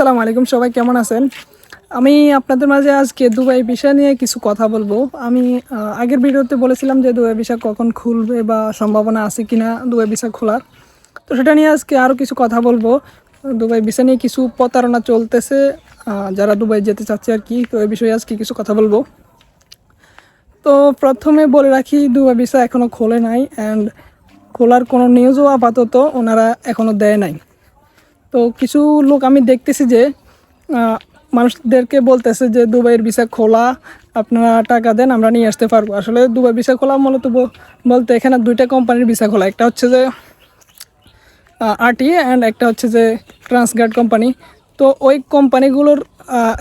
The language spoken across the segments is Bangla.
আসসালামু আলাইকুম, সবাই কেমন আছেন? আমি আপনাদের মাঝে আজকে দুবাই ভিসা নিয়ে কিছু কথা বলব। আমি আগের ভিডিওতে বলেছিলাম যে দুবাই ভিসা কখন খুলবে বা সম্ভাবনা আছে কিনা দুবাই ভিসা খোলার। তো সেটা নিয়ে আজকে আরও কিছু কথা বলব। দুবাই ভিসা নিয়ে কিছু প্রতারণা চলতেছে যারা দুবাই যেতে চাচ্ছে আর কি, তো এই বিষয়ে আজকে কিছু কথা বলব। তো প্রথমে বলে রাখি, দুবাই ভিসা এখনও খোলে নাই অ্যান্ড খোলার কোনো নিউজও আপাতত ওনারা এখনও দেয় নাই। তো কিছু লোক আমি দেখতেছি যে মানুষদেরকে বলতেছে যে দুবাইয়ের ভিসা খোলা, আপনারা টাকা দেন, আমরা নিয়ে আসতে পারব। আসলে দুবাই ভিসা খোলা মূলত বলতে এখানে দুইটা কোম্পানির ভিসা খোলা। একটা হচ্ছে যে আরটি অ্যান্ড একটা হচ্ছে যে ট্রান্সগার্ড কোম্পানি। তো ওই কোম্পানিগুলোর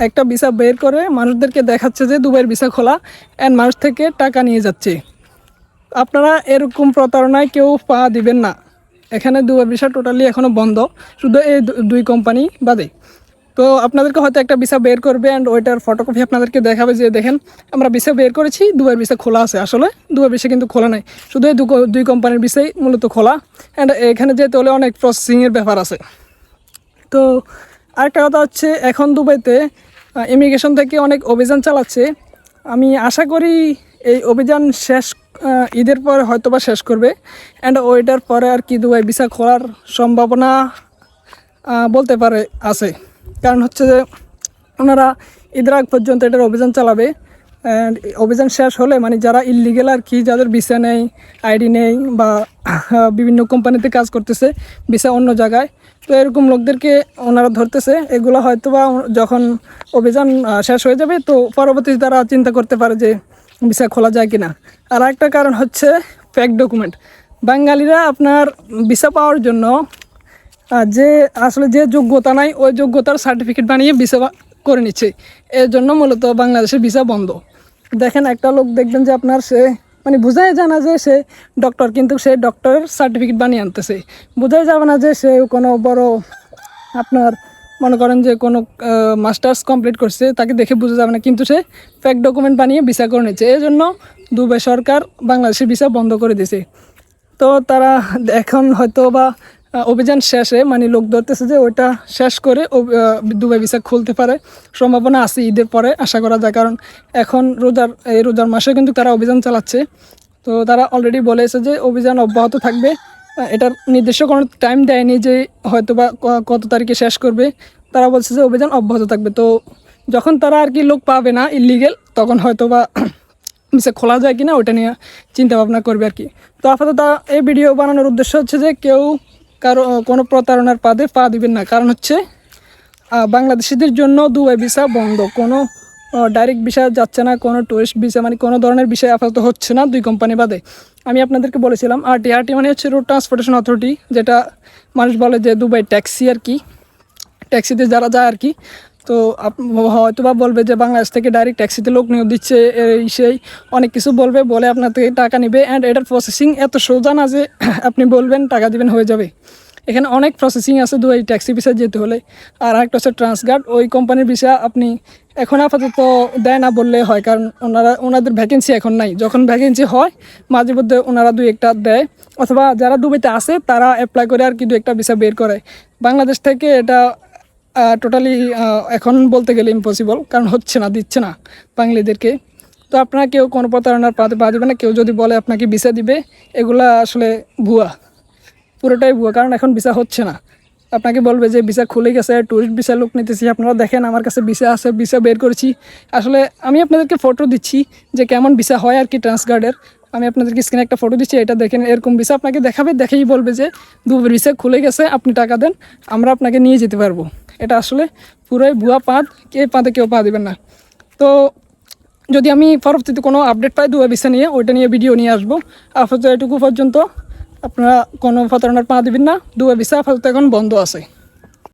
একটা ভিসা বের করে মানুষদেরকে দেখাচ্ছে যে দুবাইয়ের ভিসা খোলা অ্যান্ড মানুষ থেকে টাকা নিয়ে যাচ্ছে। আপনারা এরকম প্রতারণায় কেউ পা দিবেন না। এখানে দুবার ভিসা টোটালি এখনও বন্ধ। শুধু এই দু- দুই কোম্পানি বাদে। তো আপনাদেরকে হয়তো একটা ভিসা বের করবে অ্যান্ড ওইটার ফটোকপি আপনাদেরকে দেখাবে যে দেখেন, আমরা ভিসা বের করেছি দুবার ভিসা খোলা আছে। আসলে দুবার ভিসা কিন্তু খোলা নাই। শুধু এই দু- দুই কোম্পানির ভিসাই মূলত খোলা। অ্যান্ড এখানে যেতে হলে অনেক প্রসেসিংয়ের ব্যাপার আছে। তো আরেকটা কথা হচ্ছে, এখন দুবাইতে ইমিগ্রেশন থেকে অনেক অভিযান চালাচ্ছে। আমি আশা করি এই অভিযান শেষ ঈদের পরে হয়তো বা শেষ করবে। অ্যান্ড ওইটার পরে আর কি দুবাই ভিসা খোলার সম্ভাবনা বলতে পারে, আছে। কারণ হচ্ছে যে ওনারা ঈদের আগ পর্যন্ত এটার অভিযান চালাবে। অ্যান্ড অভিযান শেষ হলে মানে যারা ইলিগেল আর কি, যাদের ভিসা নেই, আইডি নেই বা বিভিন্ন কোম্পানিতে কাজ করতেছে, ভিসা অন্য জায়গায়, তো এরকম লোকদেরকে ওনারা ধরতেছে। এগুলো হয়তো বা যখন অভিযান শেষ হয়ে যাবে, তো পরবর্তীতে তারা চিন্তা করতে পারে যে ভিসা খোলা যায় কিনা। আর একটা কারণ হচ্ছে ফ্যাক ডকুমেন্ট বাঙালিরা আপনার ভিসা পাওয়ার জন্য যে আসলে যে যোগ্যতা নাই, ওই যোগ্যতার সার্টিফিকেট বানিয়ে ভিসা করে নিচ্ছে। এর জন্য মূলত বাংলাদেশের ভিসা বন্ধ। দেখেন, একটা লোক দেখবেন যে আপনার সে মানে বোঝাই জানা যে সে ডক্টর কিন্তু সে ডক্টরের সার্টিফিকেট বানিয়ে আনতেছে। বোঝাই যাবে না যে সে কোনো বড় আপনার মনে করেন যে কোনো মাস্টার্স কমপ্লিট করছে, তাকে দেখে বোঝা যাবে না, কিন্তু সে ফেক ডকুমেন্ট বানিয়ে ভিসা করে নিচ্ছে। এই জন্য দুবাই সরকার বাংলাদেশের ভিসা বন্ধ করে দিয়েছে। তো তারা এখন হয়তো বা অভিযান শেষে মানে লোক ধরতেছে যে ওইটা শেষ করে দুবাই ভিসা খুলতে পারে। সম্ভাবনা আছে ঈদের পরে, আশা করা যায়, কারণ এখন রোজার, এই রোজার মাসে কিন্তু তারা অভিযান চালাচ্ছে। তো তারা অলরেডি বলেছে যে অভিযান অব্যাহত থাকবে। এটার নির্দিষ্ট কোনো টাইম দেয়নি যে হয়তো বা কত তারিখে শেষ করবে। তারা বলছে যে অভিযান অব্যাহত থাকবে। তো যখন তারা আর কি লোক পাবে না ইলিগেল তখন হয়তো বা মিসে খোলা যায় কি না ওটা নিয়ে চিন্তা ভাবনা করবে আর কি। তো আপাতত এই ভিডিও বানানোর উদ্দেশ্য হচ্ছে যে কেউ কারও কোনো প্রতারণার পাদে পা দিবেন না। কারণ হচ্ছে বাংলাদেশিদের জন্য দুবাই ভিসা বন্ধ। কোনো ডাইরেক্ট ভিসা যাচ্ছে না, কোনো টুরিস্ট ভিসা মানে কোনো ধরনের বিষয় আপাতত হচ্ছে না দুই কোম্পানি বাদে। আমি আপনাদেরকে বলেছিলাম আরটি আরটি মানে হচ্ছে রোড ট্রান্সপোর্টেশন অথরিটি যেটা মানুষ বলে যে দুবাই ট্যাক্সি আর কি। ট্যাক্সিতে যারা যায় আর কি। তো হয়তো বা বলবে যে বাংলাদেশ থেকে ডাইরেক্ট ট্যাক্সিতে লোক নিয়োগ দিচ্ছে এই সেই অনেক কিছু বলবে, বলে আপনার থেকে টাকা নেবে অ্যান্ড এটার প্রসেসিং এত সোজা না যে আপনি বলবেন, টাকা দিবেন, হয়ে যাবে। এখানে অনেক প্রসেসিং আছে দু এই ট্যাক্সি ভিসা যেতে হলে। আর একটা হচ্ছে ট্রান্সগার্ড ওই কোম্পানির ভিসা আপনি এখন আপাতত দেয় না বললে হয়, কারণ ওনারা, ওনাদের ভ্যাকেন্সি এখন নাই। যখন ভ্যাকেন্সি হয়, মাঝে মধ্যে ওনারা দুই একটা দেয়। অথবা যারা দুবাইতে আসে তারা অ্যাপ্লাই করে আর কি দু একটা ভিসা বের করে। বাংলাদেশ থেকে এটা টোটালি এখন বলতে গেলে ইম্পসিবল কারণ হচ্ছে না, দিচ্ছে না বাঙালিদেরকে। তো আপনারা কেউ কোনো প্রতারণার পাতে পা দেবে না, কেউ যদি বলে আপনাকে ভিসা দিবে, এগুলা আসলে ভুয়া। পুরোটাই ভুয়া, কারণ এখন ভিসা হচ্ছে না। আপনাকে বলবে যে ভিসা খুলে গেছে ট্যুরিস্ট ভিসা লোক নিতেছি, আপনারা দেখেন আমার কাছে ভিসা আছে ভিসা বের করেছি। আসলে আমি আপনাদেরকে ফটো দিচ্ছি যে কেমন ভিসা হয় আর কি ট্রান্সগার্ডের আমি আপনাদেরকে স্ক্রিনে একটা ফটো দিচ্ছি, এটা দেখেন এরকম ভিসা আপনাকে দেখাবে, দেখেই বলবে যে দু ভিসা খুলে গেছে, আপনি টাকা দেন, আমরা আপনাকে নিয়ে যেতে পারব। এটা আসলে পুরোই ভুয়া পাঁদ, কে পাঁদে, কেউ পা দেবেন না। তো যদি আমি পরবর্তীতে কোনো আপডেট পাই দুয়া ভিসা নিয়ে, ওইটা নিয়ে ভিডিও নিয়ে আসব। আপাতত এটুকু পর্যন্ত। আপনারা কোনো প্রতারণার পা দিবেন না। দুয়া ভিসা আপাতত এখন বন্ধ আছে।